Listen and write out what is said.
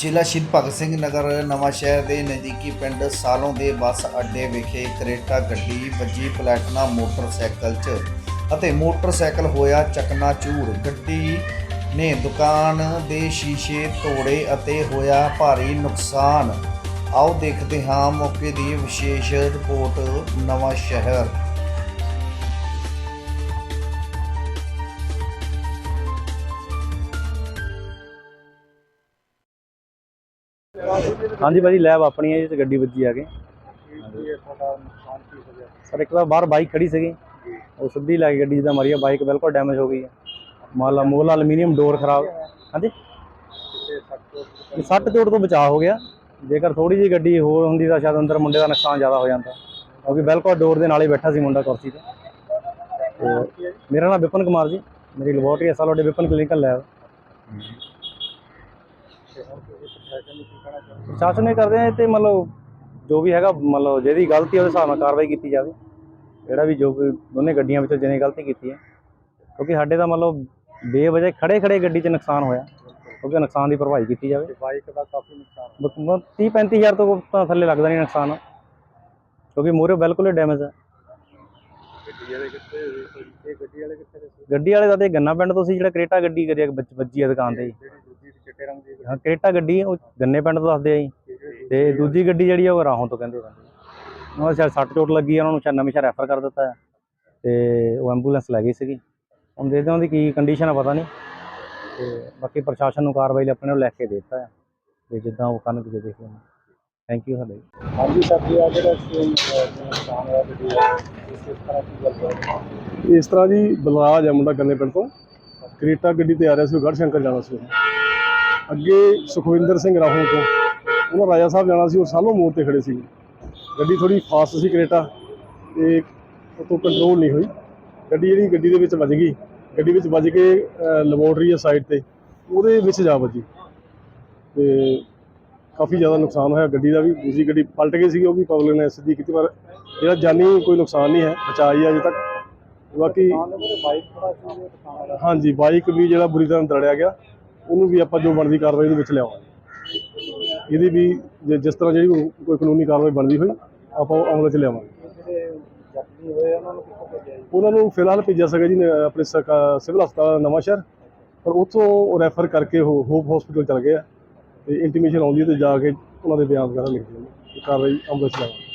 ਜ਼ਿਲ੍ਹਾ ਸ਼ਹੀਦ ਭਗਤ ਸਿੰਘ ਨਗਰ, ਨਵਾਂ ਸ਼ਹਿਰ ਦੇ ਨਜ਼ਦੀਕੀ ਪਿੰਡ ਸਾਲੋਂ ਦੇ ਬੱਸ ਅੱਡੇ ਵਿਖੇ ਕਰੇਟਾ ਗੱਡੀ ਵੱਜੀ ਪਲੈਟਨਾ ਮੋਟਰਸਾਈਕਲ 'ਚ ਅਤੇ ਮੋਟਰਸਾਈਕਲ ਹੋਇਆ ਚਕਨਾਚੂਰ। ਗੱਡੀ ਨੇ ਦੁਕਾਨ ਦੇ ਸ਼ੀਸ਼ੇ ਤੋੜੇ ਅਤੇ ਹੋਇਆ ਭਾਰੀ ਨੁਕਸਾਨ। ਆਓ ਦੇਖਦੇ ਹਾਂ ਮੌਕੇ ਦੀ ਵਿਸ਼ੇਸ਼ ਰਿਪੋਰਟ, ਨਵਾਂ ਸ਼ਹਿਰ। ਹਾਂਜੀ ਭਾਜੀ, ਲੈਬ ਆਪਣੀ ਹੈ ਜੀ, ਤੇ ਗੱਡੀ ਵੱਜੀ ਆ ਕੇ। ਸਰ, ਇੱਕ ਵਾਰ ਬਾਹਰ ਬਾਈਕ ਖੜੀ ਸੀਗੀ। ਉਹ ਸਿੱਧੀ ਲੱਗ ਗੱਡੀ ਜਿੱਦਾਂ ਮਾਰੀ ਆ, ਬਾਈਕ ਬਿਲਕੁਲ ਡੈਮੇਜ ਹੋ ਗਈ ਹੈ ਮਾਲਾ ਮੋਲਾ ਅਲਮੀਨੀਅਮ ਡੋਰ ਖਰਾਬ। ਹਾਂਜੀ? ਸੱਟ ਚੋਟ ਤੋਂ ਬਚਾਅ ਹੋ ਗਿਆ। ਜੇਕਰ ਥੋੜੀ ਜਿਹੀ ਗੱਡੀ ਹੋਰ ਹੁੰਦੀ ਤਾਂ ਸ਼ਾਇਦ ਅੰਦਰ ਮੁੰਡੇ ਦਾ ਨੁਕਸਾਨ ਜ਼ਿਆਦਾ ਹੋ ਜਾਂਦਾ। ਕਿਉਂਕਿ ਬਿਲਕੁਲ ਡੋਰ ਦੇ ਨਾਲ ਹੀ ਬੈਠਾ ਸੀ ਮੁੰਡਾ ਕੁਰਸੀ ਤੇ। ਮੇਰਾ ਨਾਮ ਵਿਪਨ ਕੁਮਾਰ ਜੀ। ਮੇਰੀ ਲੈਬੋਰਟਰੀ ਹੈ ਸਾਲੋਡੇ ਵਿਪਨ ਕਲੀਨਿਕਲ ਲੈਬ। ਪ੍ਰਸ਼ਾਸਨ ਨੇ ਕਰਦੇ ਆ ਤੇ ਮਤਲਬ ਜੋ ਵੀ ਹੈਗਾ ਮਤਲਬ ਜਿਹਦੀ ਗਲਤੀ ਉਹਦੇ ਹਿਸਾਬ ਨਾਲ ਕਾਰਵਾਈ ਕੀਤੀ ਜਾਵੇ। ਜਿਹੜਾ ਵੀ ਜੋ ਕੋਈ ਦੋਨੇ ਗੱਡੀਆਂ ਵਿੱਚੋਂ ਜਿਹਨੇ ਗਲਤੀ ਕੀਤੀ ਹੈ। ਕਿਉਂਕਿ ਸਾਡੇ ਦਾ ਮਤਲਬ ਬੇਵਜ੍ਹਾ ਖੜੇ ਖੜੇ ਗੱਡੀ 'ਚ ਨੁਕਸਾਨ ਹੋਇਆ। ਕਿਉਂਕਿ ਨੁਕਸਾਨ ਦੀ ਭਰਪਾਈ ਕੀਤੀ ਜਾਵੇ। ਬਾਈਕ ਦਾ ਕਾਫੀ ਨੁਕਸਾਨ 30 35000 ਤੋਂ ਤਾਂ ਥੱਲੇ ਲੱਗਦਾ ਨਹੀਂ ਨੁਕਸਾਨ। ਕਿਉਂਕਿ ਮੋਰੇ ਬਿਲਕੁਲ ਹੀ ਡੈਮੇਜ ਹੈ ਗੱਡੀ ਵਾਲੇ ਦਾ ਤੇ ਗੰਨਾ ਪਿੰਡ ਤੋਂ ਸੀ ਜਿਹੜਾ ਕਰੇਟਾ ਗੱਡੀ ਕਰਿਆ ਵੱਜ- ਵੱਜੀ ਆ ਦੁਕਾਨ ਤੇ। ਜੀ ਹਾਂ ਕਰੇਟਾ ਗੱਡੀ ਉਹ ਗੰਨੇ ਪਿੰਡ ਤੋਂ ਦੱਸਦੇ ਆ ਜੀ। ਤੇ ਦੂਜੀ ਗੱਡੀ ਜਿਹੜੀ ਆ ਉਹ ਰਾਹੋਂ ਤੋਂ ਕਹਿੰਦੇ ਕਹਿੰਦੇ ਉਹਨਾਂ ਦਾ ਸੱਟ ਚੋਟ ਲੱਗੀ ਆ ਉਹਨਾਂ ਨੂੰ ਨਵੇਂ ਸ਼ਹਿਰ ਰੈਫਰ ਕਰ ਦਿੱਤਾ ਹੈ ਤੇ ਉਹ ਐਂਬੂਲੈਂਸ ਲੈ ਗਈ ਸੀਗੀ। ਹੁਣ ਦੇਖਦੇ ਹਾਂ ਉਹਦੀ ਕੀ ਕੰਡੀਸ਼ਨ ਆ ਪਤਾ ਨਹੀਂ। ਤੇ ਬਾਕੀ ਪ੍ਰਸ਼ਾਸਨ ਨੂੰ ਕਾਰਵਾਈ ਲਈ ਆਪਣੇ ਨੂੰ ਲੈ ਕੇ ਦਿੱਤਾ ਹੈ ਤੇ ਜਿੱਦਾਂ ਉਹ ਕਰਨ ਦੇ ਦੇਖ ਲੈਣਾ। ਥੈਂਕ ਯੂ ਸਾਡੇ। ਹਾਂਜੀ ਸਰ ਜੀ ਆ ਜਿਹੜਾ ਨੁਕਸਾਨ ਹੋਇਆ ਇਸ ਤਰ੍ਹਾਂ ਕੀ ਗੱਲ ਇਸ ਤਰ੍ਹਾਂ ਜੀ ਬਲਰਾਜ ਹੈ ਮੁੰਡਾ ਗੰਨੇ ਪਿੰਡ ਤੋਂ। ਕ੍ਰੇਟਾ ਗੱਡੀ ਤੇ ਆ ਰਿਹਾ ਸੀ ਉਹ ਗੜਸ਼ੰਕਰ ਜਾਣਾ ਸੀ। ਅੱਗੇ ਸੁਖਵਿੰਦਰ ਸਿੰਘ ਰਾਹੋਂ ਤੋਂ ਉਹਨਾਂ ਰਾਜਾ ਸਾਹਿਬ ਜਾਣਾ ਸੀ ਉਹ ਸਾਲੋਂ ਮੋੜ ਤੇ ਖੜੇ ਸੀ। ਗੱਡੀ ਥੋੜੀ ਫਾਸਟ ਸੀ ਕ੍ਰੇਟਾ ਤੇ ਉਹ ਤੋਂ ਕੰਟਰੋਲ ਨਹੀਂ ਹੋਈ। ਗੱਡੀ ਜਿਹੜੀ ਗੱਡੀ ਦੇ ਵਿੱਚ ਵੱਜ ਗਈ ਗੱਡੀ ਵਿੱਚ ਵੱਜ ਕੇ ਲੈਬੋਰਟਰੀ ਹੈ ਸਾਈਡ ਤੇ ਉਹਦੇ ਵਿੱਚ ਜਾ ਵੱਜੀ। ਤੇ ਕਾਫੀ ਜ਼ਿਆਦਾ ਨੁਕਸਾਨ ਹੋਇਆ ਗੱਡੀ ਦਾ ਵੀ। ਦੂਜੀ ਗੱਡੀ ਪਲਟ ਗਈ ਸੀ ਉਹ ਵੀ ਪਬਲਿਕ ਨੇ ਸਿੱਧੀ ਕੀਤੀ ਪਰ ਜਿਹੜਾ ਜਾਨੀ ਕੋਈ ਨੁਕਸਾਨ ਨਹੀਂ ਹੈ ਬਚਾਈ ਅਜੇ ਤੱਕ। ਬਾਕੀ ਹਾਂਜੀ ਬਾਈਕ ਵੀ ਜਿਹੜਾ ਬੁਰੀ ਤਰ੍ਹਾਂ ਦਰੜਿਆ ਗਿਆ। ਉਹਨੂੰ ਵੀ ਆਪਾਂ ਜੋ ਬਣਦੀ ਕਾਰਵਾਈ ਦੇ ਵਿੱਚ ਲਿਆਵਾਂਗੇ। ਇਹਦੀ ਵੀ ਜੇ ਜਿਸ ਤਰ੍ਹਾਂ ਜਿਹੜੀ ਕੋਈ ਕਾਨੂੰਨੀ ਕਾਰਵਾਈ ਬਣਦੀ ਹੋਈ, ਆਪਾਂ ਉਹ ਅਮਲ 'ਚ ਲਿਆਵਾਂਗੇ। ਉਹਨਾਂ ਨੂੰ ਫਿਲਹਾਲ ਭੇਜਿਆ ਸੀਗਾ ਜੀ ਨ- ਆਪਣੇ ਸਰਕਾ- ਸਿਵਲ ਹਸਪਤਾਲ ਨਵਾਂ ਸ਼ਹਿਰ। ਪਰ ਉੱਥੋਂ ਰੈਫਰ ਕਰਕੇ ਉਹ ਹੋਪ ਹਸਪੀਟਲ ਚਲ ਗਏ ਆ। ਤੇ ਇੰਟੀਮੇਸ਼ਨ ਆਉਂਦੀ ਹੈ ਤੇ ਜਾ ਕੇ ਉਹਨਾਂ ਦੇ ਬਿਆਨ ਵਗੈਰਾ ਲਿਖਦੇ ਨੇ। ਕਾਰਵਾਈ ਅਮਲ 'ਚ ਲਿਆਵਾਂਗੇ।